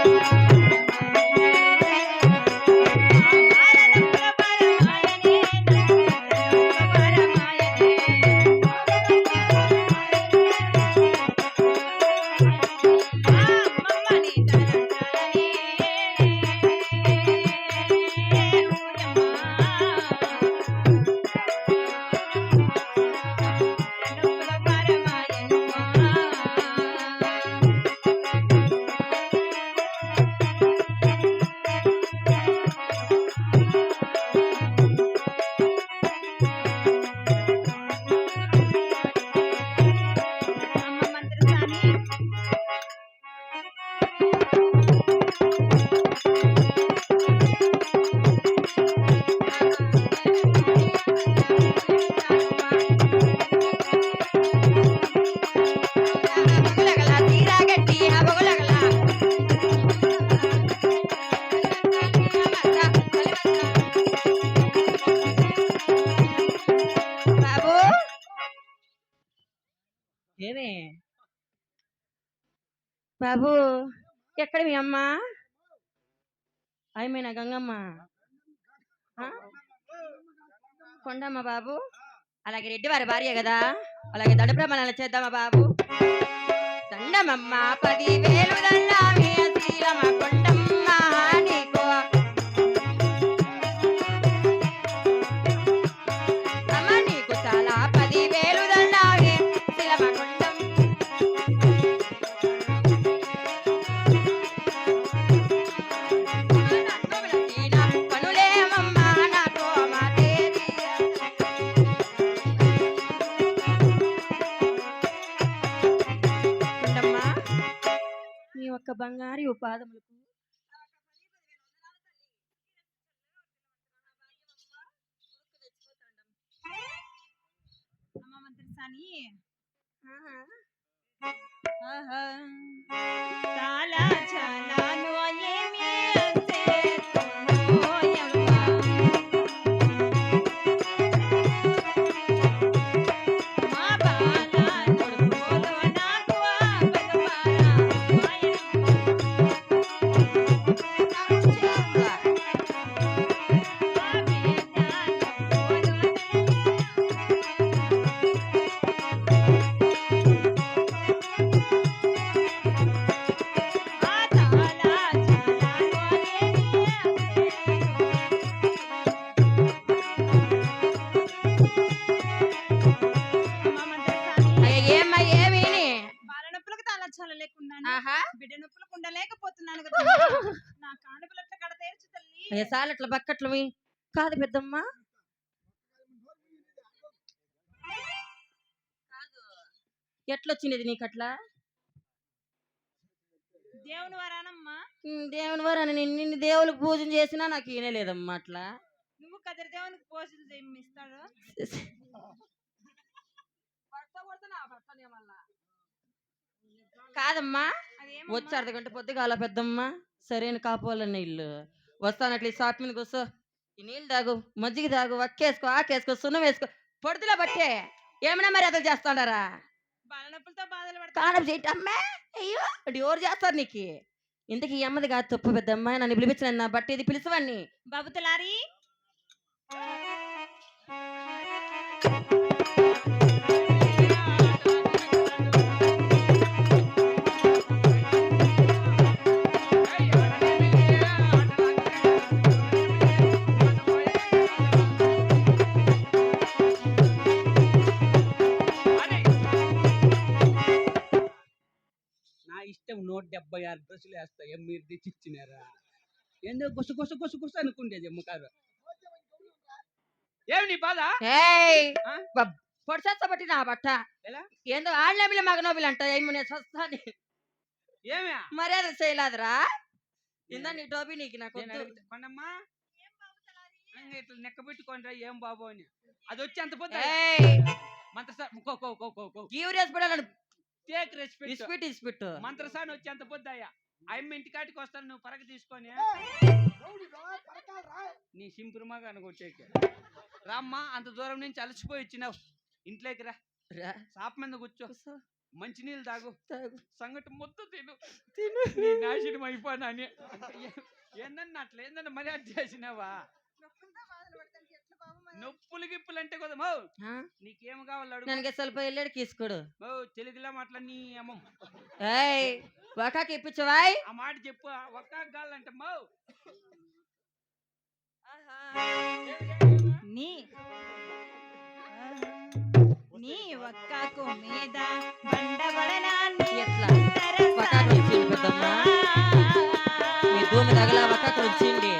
అమ్మ ఎక్కడ మీ అమ్మ అయిపోయినా గంగమ్మ? కొండమ్మ బాబు అలాగే రెడ్డి వారి భార్య కదా అలాగే దండ ప్రమాణాలు చేద్దామా బాబు దండమమ్మ పదివేలు శీలమ కొండమ్మ నీకు బంగారు ఉపాదములకు అమ్మ మంత్రసాని ఆహా. చాలా చాలా తల్లి అయ్య సాలట్ల బక్కట్లు మీ. కాదు పెద్దమ్మ. ఎట్లొచ్చినది నీకు అట్లా దేవుని వారానమ్మా. దేవుని వారని నిన్ను దేవులకు పూజ చేసినా నాకు ఈనలేదమ్మా అట్లా. నువ్వు కదిరి దేవునికి పోషణ చేయమిస్తాడు కాదమ్మా. వచ్చి అర్ధ గంట పొద్దుగాల పెద్దమ్మ. సరైన కాపోవాలన్న ఇల్లు. వస్తానట్లు షాప్ మీదకి వస్తా ఈ నీళ్ళు తాగు మజ్జిగ తాగు వక్కేసుకో ఆకేసుకో సున్నం వేసుకో పొడిదిలా బట్టే ఏమైనా మరి అతను చేస్తాడారా బాధలు చేయటమ్మా అయ్యో ఎవరు చేస్తారు నీకు. ఇంతకీ ఈ అమ్మది కాదు తప్పు పెద్దమ్మ నన్ను పిలిపించిన నా బట్టి ఇది పిలుచువన్నీ బాబుతలారి ఆరు డ్రెస్సులు వేస్తా. ఏం మీరు తెచ్చి ఇచ్చినారా ఎందుకు గుస గుస గుస గుస అనుకుండేది అమ్మకారు ఏమి నీ బాధ? ఏయ్! ఆ? బ- పొడిచేస్తా బట్టి నా బట్ట? ఏందో ఆడలేమిలే మగనోబిలు అంట. ఏమి నేను సస్తాని? ఏమి? మర్యాద చేయలేదురా. ఇందా నీ టోపీ నీకు నాకు ఇంక ఇట్లా నెక్క పెట్టుకోండిరా ఏం బాబు అని. అది వచ్చి అంత పోతే ఏయ్ మంత్రసాని టేక్ రెస్పెక్ట్ ఇస్పిట్ ఇస్పిట్ మంత్రసాని వచ్చి అంత పొద్దయ్యా. అమ్మ ఇంటికాటికి వస్తాను నువ్వు పరగ తీసుకొని. నీ సింపురమాగా అనుకొచ్చేకి రామ్మా అంత దూరం నుంచి అలసిపోయి వచ్చినావు. ఇంట్లోకి రా. రా. షాప్ మీద కూర్చో. మంచి నీళ్ళు తాగు. తాగు. సంగటి మొత్తం తిను. తిను. నీ నాశనం అయిపోనా అని ఏందన్నా అట్లా? ఏందన్నా మరి అది చేసినావా నొప్పులతో బాధలు పడతానికి ఎట్లా బాబు మరి? నొప్పులు గిప్పులు అంటే కదా మౌ ఆ? నీకేం కావాలి అడుగు ನನಗೆ ಸ್ವಲ್ಪ ಎಲ್ಲೆಡೆ ಕಿಸ್ಕೊಡು మౌ తెలుగులో మాట్లా నీ అమ్మ ఏయ్ వకాకి ఇప్పించవాయ్ ఆ మాట చెప్పు ఒక్క గాలంటే మౌ నీ నీ ఒక్కకు మీద బండబడనాన్ని ఎట్లా వకాకు వచ్చింది పెద్దమ్మ మీ భూమి తగల వకాకు వచ్చింది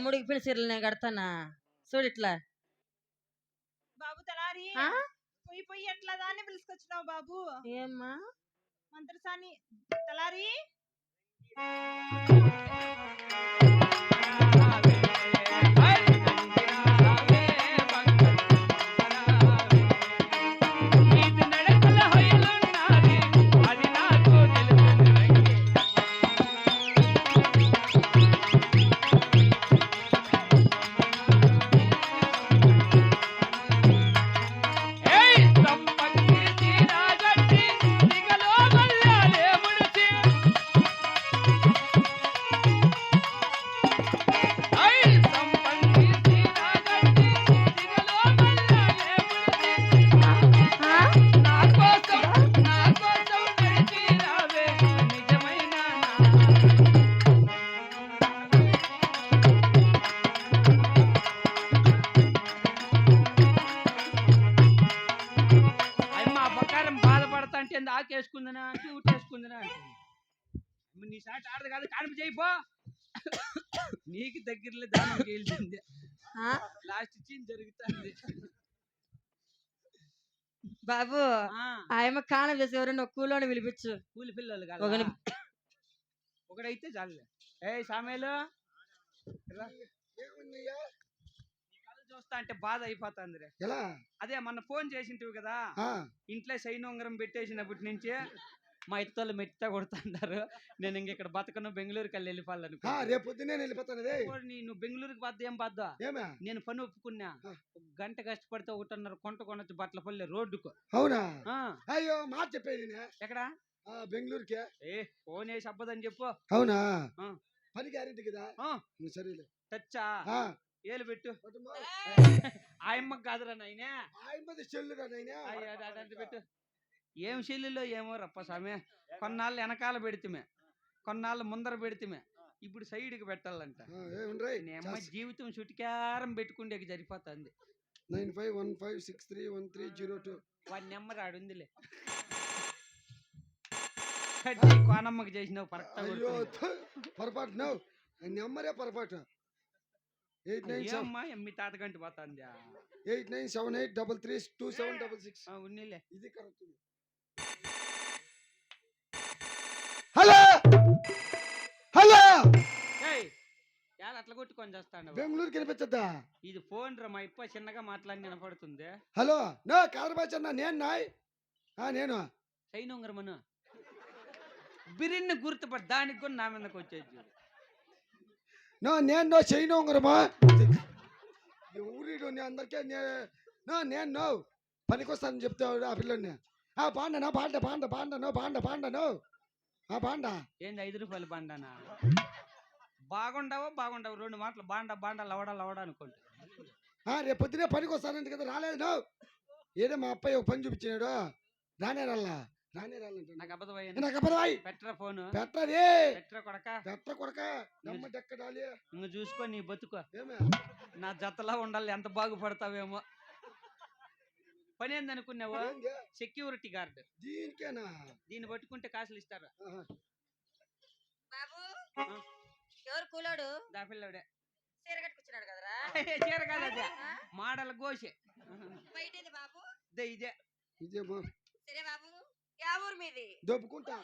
ఇట్లా ముడిగిపోయిన సీరలు నేను కడతానా? చూడు ఇట్లా. బాబు తలారి ఆ? పొయ్యి పొయ్యి ఎట్లా దాన్ని పిలుచుకొచ్చినావు బాబు? ఏమ్మా? మంత్రసాని తలారి? నీకు దగ్గరలో దానం గేల్చింది ఆ? లాస్ట్ సీన్ జరుగుతుంది. బాబు ఆయమ్మ కాణం చేసి ఎవరైనా కూలోని పిలిపించు. కూలి పిల్లలు ఒకని- కాదు ఒకడైతే చాలులే. ఏ సామేలు? చూస్తా అంటే బాధ అయిపోతుంది రే ఎలా? అదే మొన్న ఫోన్ చేసింటివి కదా. ఆ, ఇంట్లో సైన్ ఉంగరం పెట్టేసినప్పటి నుంచి మా ఇత్తలు మెత్త కొడుతుంటారు. నేను ఇంక ఇక్కడ బతకను బెంగళూరుకి వెళ్ళి వెళ్ళిపోవాలనుకో. ఆ, రేపు పొద్దున్నే వెళ్ళిపోతానదే నీ నువ్వు బెంగళూరుకి బద్ద ఏం బద్దా ఏమే? నేను పని ఒప్పుకున్నా. గంట కష్టపడితే ఒకటిన్నర కొంట కొనొచ్చు బట్టల పల్లె రోడ్డుకు. అవునా? అయ్యో మాట చెప్పేది నేనే. ఎక్కడ? బెంగళూరుకే. ఏ ఫోన్ వేసి అబ్బదని చెప్పు. అవునా. పని గ్యారెంటీ కదా? సరేలే. టచ్చా ఏలు పెట్టు. ఆయమ్మకి కాదురా నాయనా. ఆయమ్మది చెల్లురా నాయనా. పెట్టు. ఏం చెల్లిలో ఏమో రప్ప స్వామి. కొన్నాళ్ళు వెనకాల పెడితే కొన్నాళ్ళు ముందర పెడితే ఇప్పుడు సైడ్కి పెట్టాలంట. ఏముండ్రై నీ అమ్మ జీవితం చుటికారం పెట్టుకుండేకి సరిపోతుంది. Nine five one five six three one three zero two. వాడి నెంబర్ ఆడుందిలే. కోనమ్మకి చేసినావు పొరపాటు నో నెంబరే పొరపాటు. ఎయిట్ నైన్ అమ్మా ఎమ్మి తాతగంటి పోతుంది. Eight nine seven eight double three two seven double six. ఉన్నిలే. ఇది కరెక్ట్. అట్లా కొట్టుకొని చేస్తాను బెంగళూరు కనిపించద్దా ఇది ఫోన్ రా మా ఇప్ప చిన్నగా మాట్లాడి వినపడుతుంది. హలో నో కాదరబాచన్న నేను నాయ్. ఆ, నేను. సైన్ ఉంగరమను బిరిన్ని గుర్తుపడి దానికి కూడా నా మీదకి వచ్చేది. నో నేను నో చేయను ఉంగరమా ఊరిడు నీ అందరికీ నే- నేను నో. పనికొస్తానని చెప్తాడు ఆ పిల్లని ఆ బాండ నా బాండ బాండ బాండ నో బాండ బాండ నో. ఆ బాండ ఏంది ఐదు రూపాయలు బాండానా బాగుండవో బాగుండవు. రెండు మాటలు బాండ బాండ లవడ లవడ అనుకుంటా ఆ రేపు పొద్దునే పనికి వస్తానంట కదా రాలేదు నో ఏదో మా అబ్బాయి ఒక పని చూపించినాడు. రానే రాలా? రానే రాలంట. నాకు అబద్ధం అయ్యింది. నాకు ఫోను? పెట్టది కొడక? పెట్ట కొడక? నమ్మ డెక్కడాలి ఇంక చూసుకో నీ బతుకు. నా జతలా ఉండాలి ఎంత బాగుపడతావేమో. పని ఏందనుకున్నావు ఏంది? Security guard. దీనికేనా? దీన్ని పట్టుకుంటే కాసులు ఇస్తారు. బాబు. ఎవరు కూలోడు? దా పిల్లడే. చీర కట్టుకొచ్చినాడు కదరా? చీర కాదు మాడల గోషే. బయట బాబు? ఇదే ఇదే. ఇదే మా సరే బాబు యా ఊరు మీది? దొబ్బుకుంటా.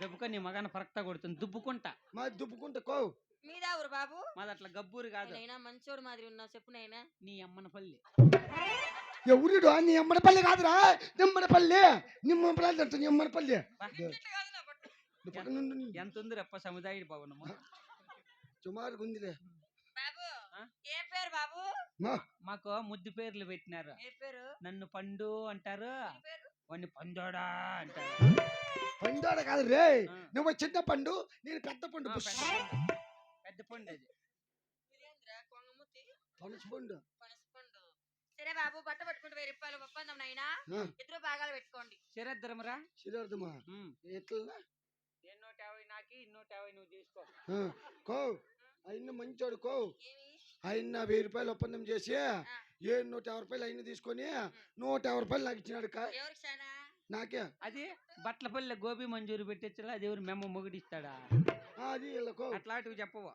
దెబ్బక నీ మగాన పరక్తా కొడుతుంది. దుబ్బుకుంటా. మా దుబ్బుకుంటా కో. మీదా ఊరు బాబు? మాది అట్లా గబ్బూరు కాదు. నైనా మంచోడు మాదిరి ఉన్నావు చెప్పు నైనా. నీ అమ్మన పల్లి. ఎవరిడు? నీ ఎమ్మడపల్లి కాదురా. నిమ్మడపల్లి నిమ్మపల్లి అంట నిమ్మడపల్లి బా. నువ్వు పక్కన ఉండు. నీ. ఎంత ఉంది రెప్ప సముదాయ భవనము సుమారుగా ఉందిలే బాబు? ఏ పేరు బాబు? మా. మాకు ముద్దు పేర్లు పెట్టినారు. ఏ పేరు? నన్ను పండు అంటారు. నీ పేరు? వాడిని పందోడా అంటారు. పండాడ కాదు రే. నువ్వు చిన్న పండు నేను పెద్ద పండు. పెద్ద పండు. అది. పనసపండు సరే బాబు బట్ట పట్టుకుంటే వెయ్యి రూపాయలు ఒప్పందం ఆ. ఇద్దరు భాగాలు పెట్టుకోండి. శరద్దరమరా శరీరమా ఎట్లా ఎన్నోటి యాభై నాకి ఇన్నోటి యాభై నువ్వు తీసుకో. ఆ, కో అయిన మంచోడు కో ఏమి? ఆయన వెయ్యి రూపాయలు ఒప్పందం చేసి ఏ నూట యాభై రూపాయలు అయిన తీసుకొని నూట యాభై రూపాయలు నాకు ఇచ్చినాడు నాకే. అది బట్ల పల్లె గోబీ మంజూరు పెట్టించాలా అది ఎవరు మెమ్మ మొగుడిస్తాడా? అది వీళ్ళకో. అట్లాంటివి చెప్పవు?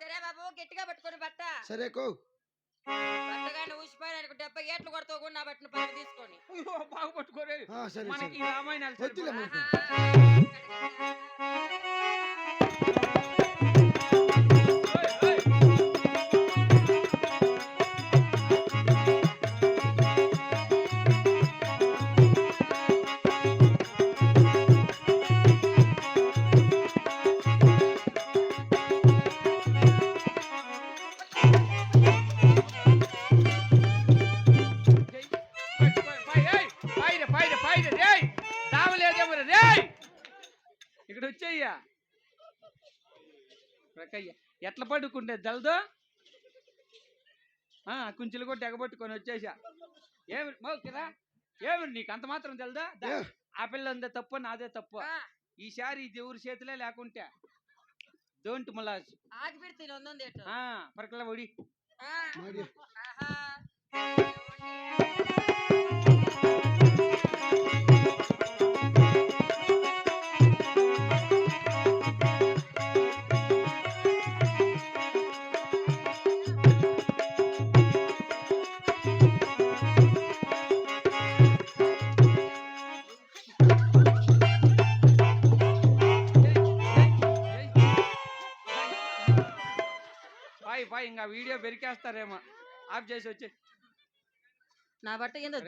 సరే బాబు గట్టిగా పట్టుకోండి బట్ట. సరే కో. బట్టగానే డెబ్బై ఏట్లు కొడతావు కూడా నా బట్టను పని తీసుకొని. బాగా పట్టుకోరే. మనకి రామాయణాలు ప్రకయ్య ఎట్లా పడుకుంటే తెలదు కుంచెలు కొట్టి ఎగబట్టుకొని వచ్చేసా. ఏమి మోకిరా ఏమి నీకు అంత మాత్రం తెలదా? ఆ పిల్ల ఉందే తప్పు నాదే తప్పు. ఆ, ఈసారి ఇది ఎవరి చేతిలో లేకుంటే డోంట్ ఏటో పరకల ఒడి. ఆఫ్ చేసి వచ్చి నా బట్ట ఏందో.